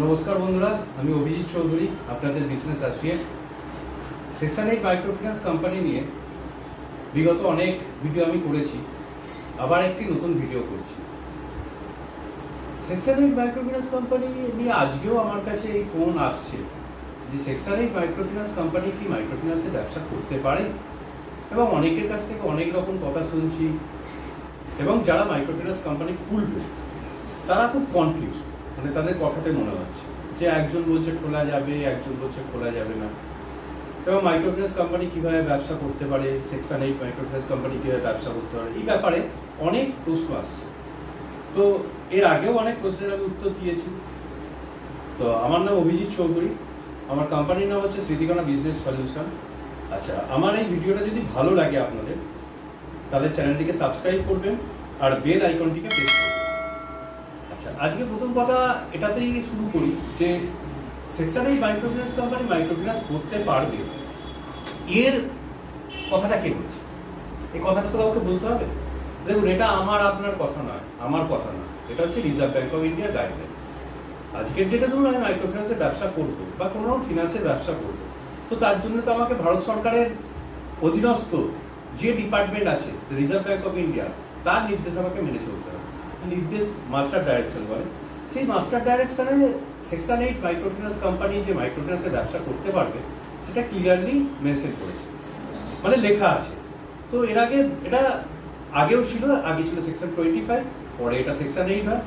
নমস্কার বন্ধুরা, আমি অভিজিৎ চৌধুরী, আপনাদের business associate section eight microfinance company নিয়ে বিগত অনেক ভিডিও আমি করেছি, আবার একটি নতুন ভিডিও করছি। সেকশন এইট মাইক্রোফিন্যান্স কোম্পানি নিয়ে আজকেও আমার কাছে এই ফোন আসছে যে সেকশন এইট মাইক্রোফিন্যান্স কোম্পানি কি মাইক্রোফিন্যান্সের ব্যবসা করতে পারে এবং অনেকের কাছ থেকে অনেক রকম কথা শুনছি এবং যারা মাইক্রোফিন্যান্স কোম্পানি খুলবে, তারা খুব কনফিউজ মানে তাদের কথাতে মনে হচ্ছে যে একজন বলছে খোলা যাবে, একজন বলছে খোলা যাবে না। এবং মাইক্রোফিন্যান্স কোম্পানি কীভাবে ব্যবসা করতে পারে সেকশন এইট মাইক্রোফিন্যান্স কোম্পানি কীভাবে ব্যবসা করতে পারে, এই ব্যাপারে অনেক প্রশ্ন আসছে। তো এর আগেও অনেক প্রশ্নের আমি উত্তর দিয়েছি। তো আমার নাম অভিজিৎ চৌধুরী, আমার কোম্পানির নাম হচ্ছে স্মৃতিকণা বিজনেস সলিউশন আচ্ছা আমার এই ভিডিওটা যদি ভালো লাগে আপনাদের, তাহলে চ্যানেলটিকে সাবস্ক্রাইব করবেন আর বেল আইকনটিকে প্রেস করবেন। আজকে প্রথম কথা এটাতেই শুরু করি যে সেকশন এই মাইক্রোফিন্যান্স কোম্পানি মাইক্রোফিন্যান্স করতে পারবে, এর কথাটা কে বলছে? এই কথাটা তো কাউকে বলতে হবে। দেখুন, এটা আমার আপনার কথা নয়, আমার কথা নয়। এটা হচ্ছে রিজার্ভ ব্যাঙ্ক অফ ইন্ডিয়ার গাইডলাইন্স আজকের ডেটে ধরুন আমি মাইক্রোফিন্যান্সের ব্যবসা করব বা কোনো রকম ফিনান্সের ব্যবসা করব, তো তার জন্য তো আমাকে ভারত সরকারের অধীনস্থ যে ডিপার্টমেন্ট আছে রিজার্ভ ব্যাঙ্ক অফ ইন্ডিয়া তার নির্দেশ আমাকে মেনে চলতে হবে। নির্দেশ মাস্টার ডাইরেকশন বলে। সেই মাস্টার ডাইরেকশনে সেকশন এইট মাইক্রোফিন্যান্স কোম্পানি যে মাইক্রোফিন্যান্সের ব্যবসা করতে পারবে, সেটা ক্লিয়ারলি মেনশন করেছে। মানে লেখা আছে। তো এর আগে এটা আগেও ছিল, আগে ছিল সেকশন টোয়েন্টি ফাইভ পরে এটা সেকশন এইট হয়।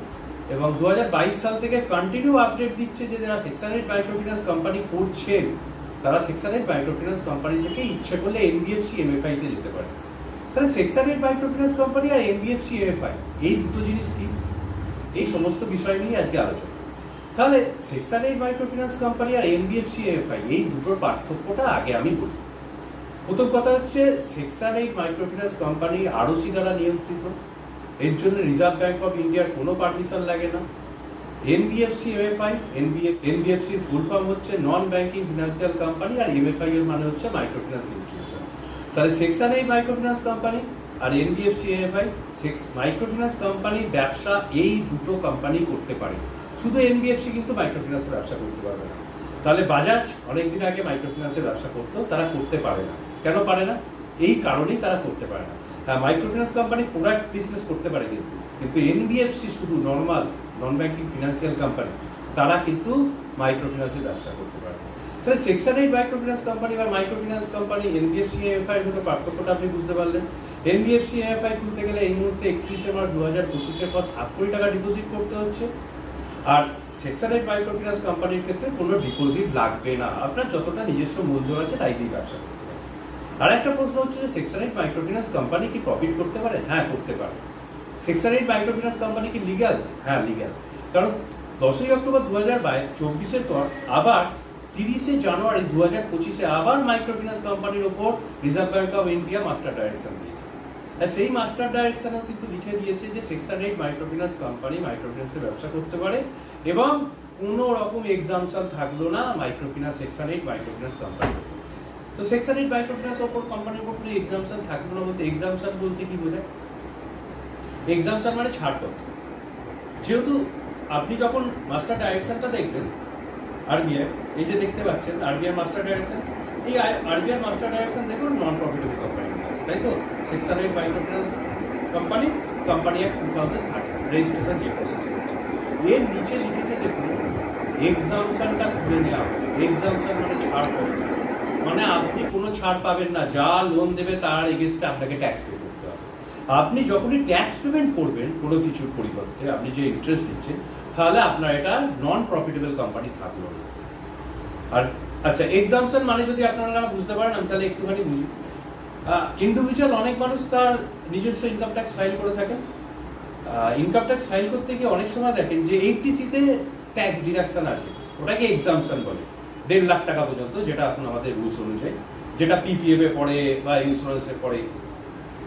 এবং দু হাজার বাইশ সাল থেকে কন্টিনিউ আপডেট দিচ্ছে যে যারা সেকশন এইট মাইক্রোফিন্যান্স কোম্পানি করছেন, তারা সেকশন এইট মাইক্রোফিন্যান্স কোম্পানি থেকে ইচ্ছে করলে এনবিএফসি এমএফআই তে যেতে পারে। তাহলে সেকশন এইট মাইক্রোফিন্যান্স কোম্পানি আর এনবিএফসি এমএফআই এই দুটো জিনিস কি? এই সমস্ত বিষয় নিয়ে আজকে আলোচনা। তাহলে সেকশন এইট মাইক্রোফিন্যান্স কোম্পানি আর এনবিএফসি এমএফআই এই দুটোর পার্থক্যটা আগে আমি বলি। প্রথম কথা হচ্ছে section eight microfinance company ROC দ্বারা নিয়ন্ত্রিত। এর জন্য রিজার্ভ ব্যাঙ্ক অফ ইন্ডিয়ার কোনো পারমিশন লাগে না। এনবিএফসি এমএফআই এনবিএফ এনবিএফসির ফুল ফর্ম হচ্ছে নন ব্যাংকিং ফিনান্সিয়াল কোম্পানি আর এমএফআই এর মানে হচ্ছে মাইক্রোফিন্যান্স ইনস্টিটিউশন তাহলে সেকশন এই মাইক্রোফিন্যান্স কোম্পানি আর এনবিএফসি এমএফআই সেক্স মাইক্রোফিন্যান্স কোম্পানি ব্যবসা এই দুটো কোম্পানি করতে পারে। শুধু এনবিএফসি কিন্তু মাইক্রোফিন্যান্সের ব্যবসা করতে পারবে না। তাহলে বাজাজ অনেকদিন আগে মাইক্রোফিন্যান্সের ব্যবসা করতো, তারা করতে পারে না। কেন পারে না? এই কারণেই তারা করতে পারে না। হ্যাঁ মাইক্রোফিন্যান্স কোম্পানি প্রোডাক্ট বিজনেস করতে পারে কিন্তু। কিন্তু এনবিএফসি শুধু normal non banking financial company তারা কিন্তু মাইক্রোফিন্যান্সের ব্যবসা করতে পারে তাহলে সেকশন এইট মাইক্রোফিন্যান্স কোম্পানি বা মাইক্রোফিন্যান্স কোম্পানি এনবিএফসি এফআই এর পার্থক্যটা আপনি বুঝতে পারলেন। এনবিএফসি এফআই খুলতে গেলে এই মুহূর্তে একত্রিশে মার্চ দু হাজার পঁচিশের পর সাত কোটি টাকা ডিপোজিট করতে হচ্ছে। আর সেকশন এইট মাইক্রোফিন্যান্স কোম্পানির ক্ষেত্রে কোনো ডিপোজিট লাগবে না। আপনার যতটা নিজস্ব মূলধন আছে তাই দিয়ে ব্যবসা করতে পারেন। আর একটা প্রশ্ন হচ্ছে যে সেকশন এইট মাইক্রোফিন্যান্স কোম্পানি কি প্রফিট করতে পারে? হ্যাঁ করতে পারে। সেকশন এইট মাইক্রোফিন্যান্স কোম্পানি কি লিগ্যাল হ্যাঁ লিগ্যাল কারণ দশই অক্টোবর দু হাজার বাইশ, চব্বিশের পর আবার তিরিশে জানুয়ারি দু হাজার পঁচিশে আবার মাইক্রোফিন্যান্স কোম্পানির ওপর Reserve Bank of India master direction দিয়েছে। আর সেই মাস্টার ডাইরেকশনেও কিন্তু লিখে দিয়েছে যে সেকশন এইট মাইক্রোফিন্যান্স কোম্পানি মাইক্রোফিন্যান্সের ব্যবসা করতে পারে এবং কোনো রকম এক্সামশন থাকল না microfinance section eight microfinance company তো সেকশন এইট মাইক্রোফিন্যান্স ওপর কোম্পানির উপর কোনো এক্সামশন থাকল না বলতে এক্সামশন বলতে কি বোঝায়? এক্সামশন মানে ছাড়পত্র। যেহেতু আপনি যখন মাস্টার ডাইরেকশনটা দেখবেন আরবিআই এই যে দেখতে পাচ্ছেন আরবিআই মাস্টার ডাইরেকশন এই আরবিআই মাস্টার ডাইরেকশন দেখুন নন প্রফিটেবল কোম্পানি তাই তো? Section eight microfinance company company act two thousand thirty registration যে প্রসেস এর নিচে লিখেছে দেখুন এক্সামশনটা খুলে নেওয়া এক্সামশন মানে ছাড়পত্র মানে আপনি কোনো ছাড় পাবেন না, যা লোন দেবে তার এগেনস্টে আপনাকে ট্যাক্স পে করতে হবে। আপনি যখনই ট্যাক্স পেমেন্ট করবেন, কোনো কিছুর পরিবর্তে আপনি যে ইন্টারেস্ট দিচ্ছেন, তাহলে আপনার এটা নন প্রফিটেবল কোম্পানি থাকল না। আর আচ্ছা এক্সামশন মানে যদি আপনারা বুঝতে পারেন, আমি তাহলে একটুখানি বুঝি। ইন্ডিভিজুয়াল অনেক মানুষ তার নিজস্ব ইনকাম ট্যাক্স ফাইল করে থাকেন। ইনকাম ট্যাক্স ফাইল করতে গিয়ে অনেক সময় দেখেন যে এইটিসিতে ট্যাক্স ডিডাকশন আছে ওটাকে এক্সামশন বলে। দেড় লাখ টাকা পর্যন্ত, যেটা এখন আমাদের রুলস অনুযায়ী, যেটা পিপিএফ এ পড়ে বা ইন্স্যুরেন্সে পড়ে।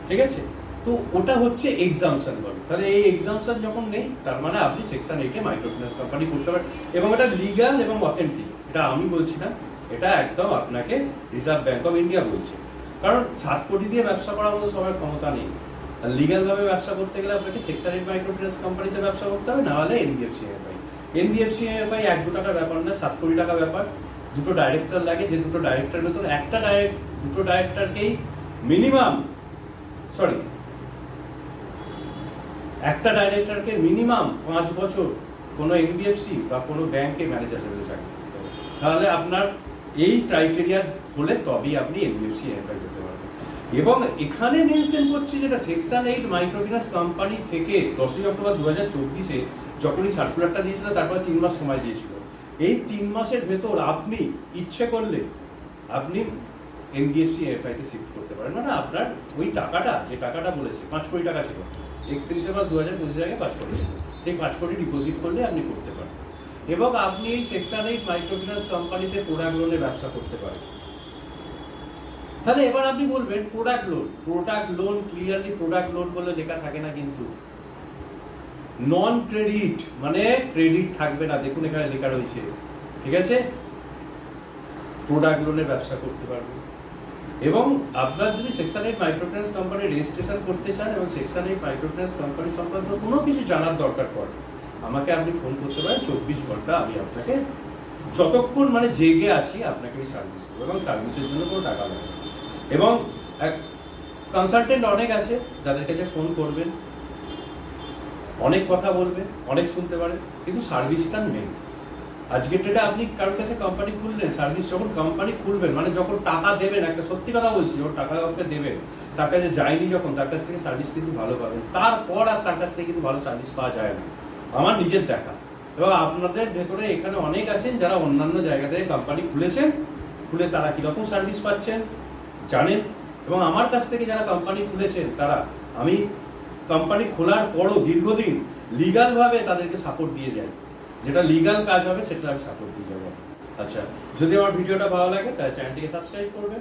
ঠিক আছে? তো ওটা হচ্ছে এক্সামশন বলে। তাহলে এই এক্সামশন যখন নেই, তার মানে আপনি সেকশন এইটে মাইক্রোফিন্যান্স কোম্পানি করতে পারেন। এবং এটা লিগাল এবং অথেন্টিক এটা আমি বলছি না, এটা একদম আপনাকে রিজার্ভ ব্যাংক অফ ইন্ডিয়া বলছে। কারণ সাত কোটি দিয়ে ব্যবসা করার মতো সবার ক্ষমতা নেই। লিগাল ভাবে ব্যবসা করতে গেলে আপনাকে সেকশন এইট মাইক্রোফিন্যান্স কোম্পানিতে ব্যবসা করতে হবে না হলে এনবিএফসি এনবিএফসি এফআই। এক দু টাকার ব্যাপার না, সাত কোটি টাকা ব্যাপার। দুটো ডাইরেক্টর লাগে, যে দুটো ডাইরেক্টরের ভেতর একটা ডাইরেক্ট দুটো ডাইরেক্টরকেই মিনিমাম সরি একটা ডাইরেক্টরকে মিনিমাম পাঁচ বছর কোনো এনবিএফসি বা কোনো ব্যাংকে ম্যানেজার লেভেলে চাকরি। তাহলে আপনার এই ক্রাইটেরিয়া হলে তবেই আপনি এনবিএফসি এফআই করতে পারবেন। এবং এখানে মেনশন করছে যেটা সেকশন এইট মাইক্রোফিন্যান্স কোম্পানি থেকে দশই অক্টোবর দু হাজার চব্বিশে যখনই সার্কুলারটা দিয়েছিল, তারপরে তিন মাস সময় দিয়েছিল। এই তিন মাসের ভেতর আপনি ইচ্ছে করলে আপনি এনবিএফসি এফআইতে শিফট করতে পারেন। মানে আপনার ওই টাকাটা, যে টাকাটা বলেছে, পাঁচ কোটি টাকা ছিল, একত্রিশে মার্চ দু হাজার পঁচিশ আগে পাঁচ কোটি। সেই পাঁচ কোটি ডিপোজিট করলে আপনি করতে পারেন। এবং আপনি এই সেকশন মাইক্রোফিন্যান্স কোম্পানিতে প্রোডাক্ট লোনে ব্যবসা করতে পারেন। তাহলে এবার আপনি বলবেন product loan product loan clearly product loan বলে লেখা থাকে না কিন্তু। নন ক্রেডিট মানে ক্রেডিট থাকবে না, দেখুন এখানে লেখা রয়েছে, ঠিক আছে? প্রোডাক্ট লোনের ব্যবসা করতে পারবেন। এবং আপনার যদি section eight microfinance company registration করতে চান এবং সেকশন এইট মাইক্রোফিন্যান্স কোম্পানি সংক্রান্ত কোনো কিছু জানার দরকার পড়ে আমাকে আপনি ফোন করতে পারেন, চব্বিশ ঘণ্টা আমি আপনাকে যতক্ষণ মানে জেগে আছি আপনাকে আমি সার্ভিস দেবো এবং সার্ভিসের জন্য কোনো টাকা লাগে না। এবং কনসালটেন্ট অনেক আছে যাদের কাছে ফোন করবেন, অনেক কথা বলবে অনেক শুনতে পারে কিন্তু সার্ভিসটা নেই। আজকের ডেটে আপনি কারোর কাছে কোম্পানি খুললেন সার্ভিস যখন কোম্পানি খুলবেন মানে যখন টাকা দেবেন, একটা সত্যি কথা বলছি, যখন টাকা কাউকে দেবেন, তার কাছে যায়নি যখন, তার কাছ থেকে সার্ভিস কিন্তু ভালো পাবেন। তারপর আর তার কাছ থেকে কিন্তু ভালো সার্ভিস পাওয়া যায় না। আমার নিজের দেখা। এবং আপনাদের ভেতরে এখানে অনেক আছেন যারা অন্যান্য জায়গা থেকে কোম্পানি খুলেছেন, খুলে তারা কীরকম সার্ভিস পাচ্ছেন, জানেন। এবং আমার কাছ থেকে যারা কোম্পানি খুলেছেন, তারা, আমি কোম্পানি খোলার পরও দীর্ঘদিন লিগালভাবে তাদেরকে সাপোর্ট দিয়ে যাই। যেটা লিগাল কাজ হবে, সেটা আমি সাপোর্ট দিয়ে যাব। আচ্ছা যদি আমার ভিডিওটা ভালো লাগে, তাহলে চ্যানেলটিকে সাবস্ক্রাইব করবে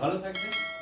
ভালো থাকবে